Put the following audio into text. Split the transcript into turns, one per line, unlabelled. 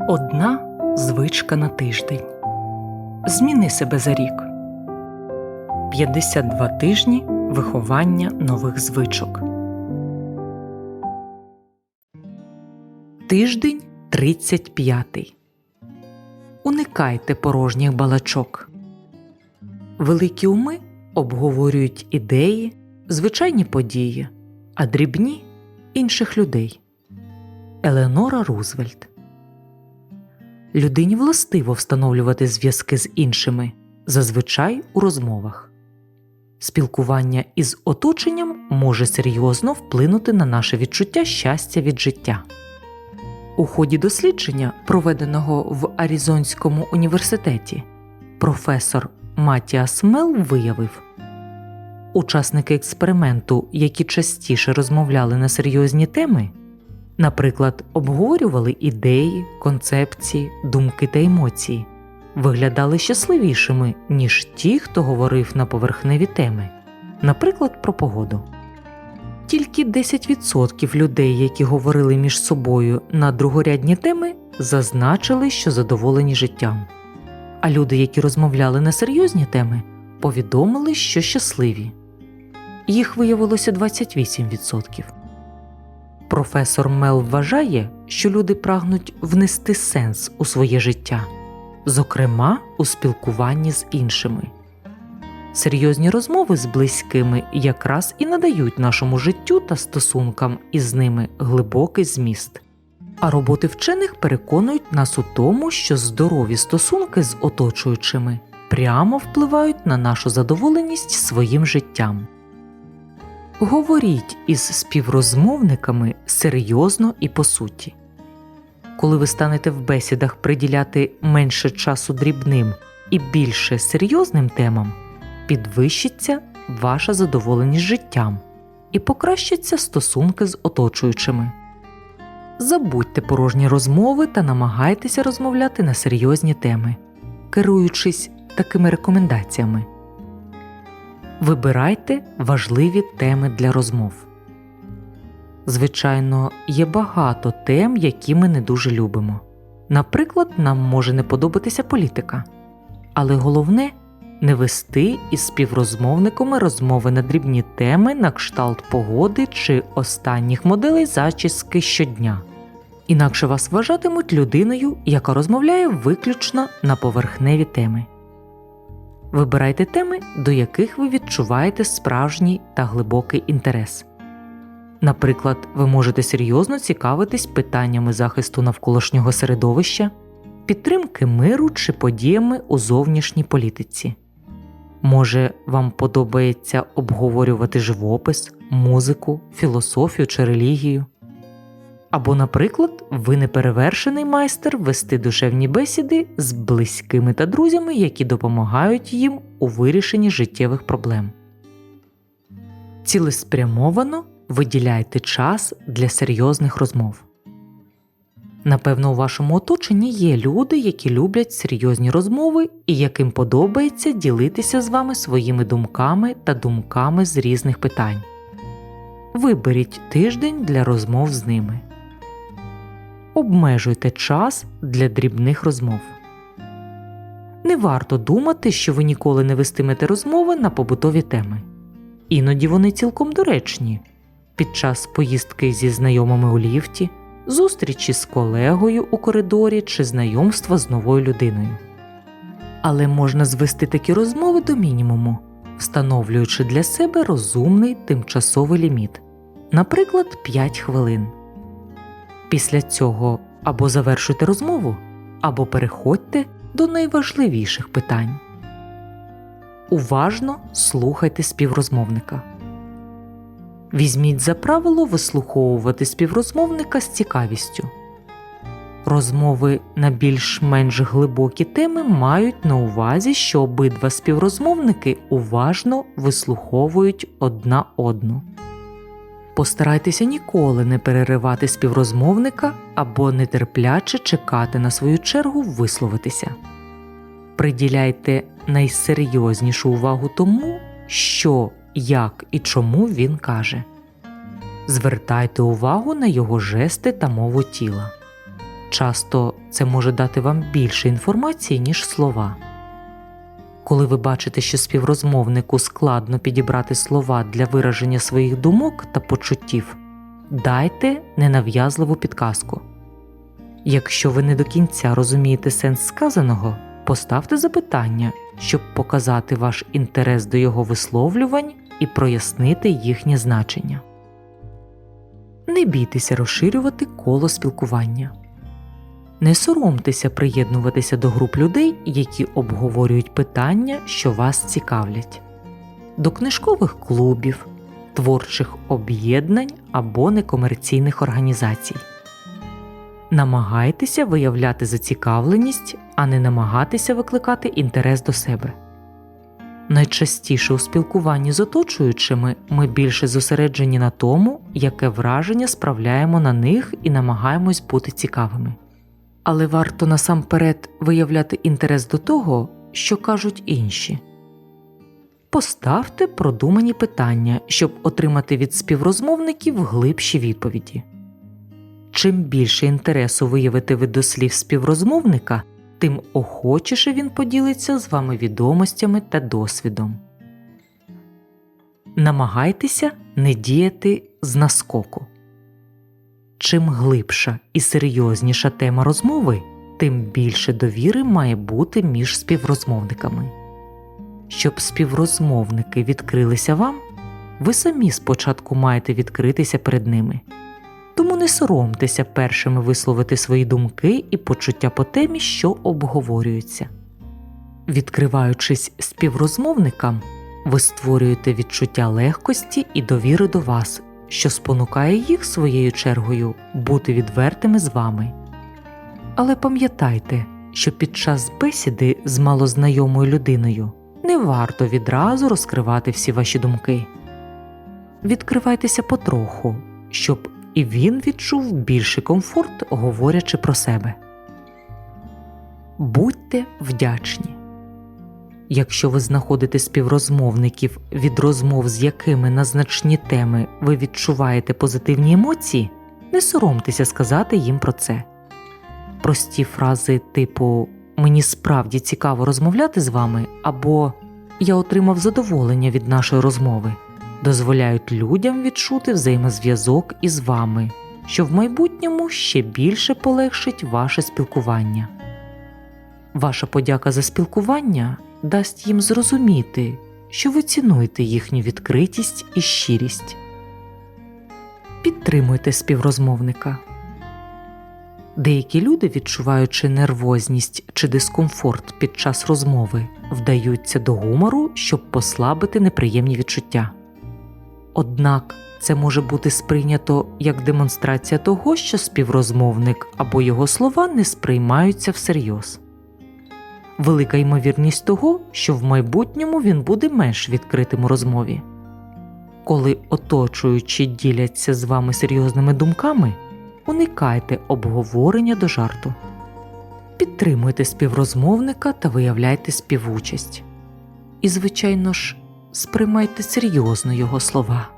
Одна звичка на тиждень. Зміни себе за рік. 52 тижні виховання нових звичок. Тиждень 35. Уникайте порожніх балачок. Великі уми обговорюють ідеї, звичайні події, а дрібні інших людей. Елеонора Рузвельт Людині властиво встановлювати зв'язки з іншими, зазвичай у розмовах. Спілкування із оточенням може серйозно вплинути на наше відчуття щастя від життя. У ході дослідження, проведеного в Аризонському університеті, професор Матіас Мел виявив, учасники експерименту, які частіше розмовляли на серйозні теми, наприклад, обговорювали ідеї, концепції, думки та емоції, виглядали щасливішими, ніж ті, хто говорив на поверхневі теми, наприклад, про погоду. Тільки 10% людей, які говорили між собою на другорядні теми, зазначили, що задоволені життям. А люди, які розмовляли на серйозні теми, повідомили, що щасливі. Їх виявилося 28%. Професор Мел вважає, що люди прагнуть внести сенс у своє життя, зокрема у спілкуванні з іншими. Серйозні розмови з близькими якраз і надають нашому життю та стосункам із ними глибокий зміст. А роботи вчених переконують нас у тому, що здорові стосунки з оточуючими прямо впливають на нашу задоволеність своїм життям. Говоріть із співрозмовниками серйозно і по суті. Коли ви станете в бесідах приділяти менше часу дрібним і більше серйозним темам, підвищиться ваша задоволеність життям і покращаться стосунки з оточуючими. Забудьте порожні розмови та намагайтеся розмовляти на серйозні теми, керуючись такими рекомендаціями. Вибирайте важливі теми для розмов. Звичайно, є багато тем, які ми не дуже любимо. Наприклад, нам може не подобатися політика, але головне не вести із співрозмовниками розмови на дрібні теми на кшталт погоди чи останніх моделей зачіски щодня. Інакше вас вважатимуть людиною, яка розмовляє виключно на поверхневі теми. Вибирайте теми, до яких ви відчуваєте справжній та глибокий інтерес. Наприклад, ви можете серйозно цікавитись питаннями захисту навколишнього середовища, підтримки миру чи подіями у зовнішній політиці. Може, вам подобається обговорювати живопис, музику, філософію чи релігію. Або, наприклад, ви неперевершений майстер вести душевні бесіди з близькими та друзями, які допомагають їм у вирішенні життєвих проблем. Цілеспрямовано виділяйте час для серйозних розмов. Напевно, у вашому оточенні є люди, які люблять серйозні розмови і яким подобається ділитися з вами своїми думками та думками з різних питань. Виберіть тиждень для розмов з ними. Обмежуйте час для дрібних розмов. Не варто думати, що ви ніколи не вестимете розмови на побутові теми. Іноді вони цілком доречні під час поїздки зі знайомими у ліфті, зустрічі з колегою у коридорі чи знайомства з новою людиною. Але можна звести такі розмови до мінімуму, встановлюючи для себе розумний тимчасовий ліміт, наприклад, 5 хвилин. Після цього або завершуйте розмову, або переходьте до найважливіших питань. Уважно слухайте співрозмовника. Візьміть за правило вислуховувати співрозмовника з цікавістю. Розмови на більш-менш глибокі теми мають на увазі, що обидва співрозмовники уважно вислуховують одна одну. Постарайтеся ніколи не переривати співрозмовника або нетерпляче чекати на свою чергу висловитися. Приділяйте найсерйознішу увагу тому, що, як і чому він каже. Звертайте увагу на його жести та мову тіла. Часто це може дати вам більше інформації, ніж слова. Коли ви бачите, що співрозмовнику складно підібрати слова для вираження своїх думок та почуттів, дайте ненав'язливу підказку. Якщо ви не до кінця розумієте сенс сказаного, поставте запитання, щоб показати ваш інтерес до його висловлювань і прояснити їхнє значення. Не бійтеся розширювати коло спілкування. Не соромтеся приєднуватися до груп людей, які обговорюють питання, що вас цікавлять, до книжкових клубів, творчих об'єднань або некомерційних організацій. Намагайтеся виявляти зацікавленість, а не намагатися викликати інтерес до себе. Найчастіше у спілкуванні з оточуючими ми більше зосереджені на тому, яке враження справляємо на них і намагаємось бути цікавими. Але варто насамперед виявляти інтерес до того, що кажуть інші. Поставте продумані питання, щоб отримати від співрозмовників глибші відповіді. Чим більше інтересу виявите ви до слів співрозмовника, тим охочіше він поділиться з вами відомостями та досвідом. Намагайтеся не діяти з наскоку. Чим глибша і серйозніша тема розмови, тим більше довіри має бути між співрозмовниками. Щоб співрозмовники відкрилися вам, ви самі спочатку маєте відкритися перед ними. Тому не соромтеся першими висловити свої думки і почуття по темі, що обговорюються. Відкриваючись співрозмовникам, ви створюєте відчуття легкості і довіри до вас, що спонукає їх своєю чергою бути відвертими з вами. Але пам'ятайте, що під час бесіди з малознайомою людиною не варто відразу розкривати всі ваші думки. Відкривайтеся потроху, щоб і він відчув більший комфорт, говорячи про себе. Будьте вдячні. Якщо ви знаходите співрозмовників, від розмов з якими на значні теми ви відчуваєте позитивні емоції, не соромтеся сказати їм про це. Прості фрази типу Мені справді цікаво розмовляти з вами або Я отримав задоволення від нашої розмови дозволяють людям відчути взаємозв'язок із вами, що в майбутньому ще більше полегшить ваше спілкування. Ваша подяка за спілкування дасть їм зрозуміти, що ви цінуєте їхню відкритість і щирість. Підтримуйте співрозмовника. Деякі люди, відчуваючи нервозність чи дискомфорт під час розмови, вдаються до гумору, щоб послабити неприємні відчуття. Однак це може бути сприйнято як демонстрація того, що співрозмовник або його слова не сприймаються всерйоз. Велика ймовірність того, що в майбутньому він буде менш відкритим у розмові. Коли оточуючі діляться з вами серйозними думками, уникайте обговорення до жарту, підтримуйте співрозмовника та виявляйте співучасть. І, звичайно ж, сприймайте серйозно його слова.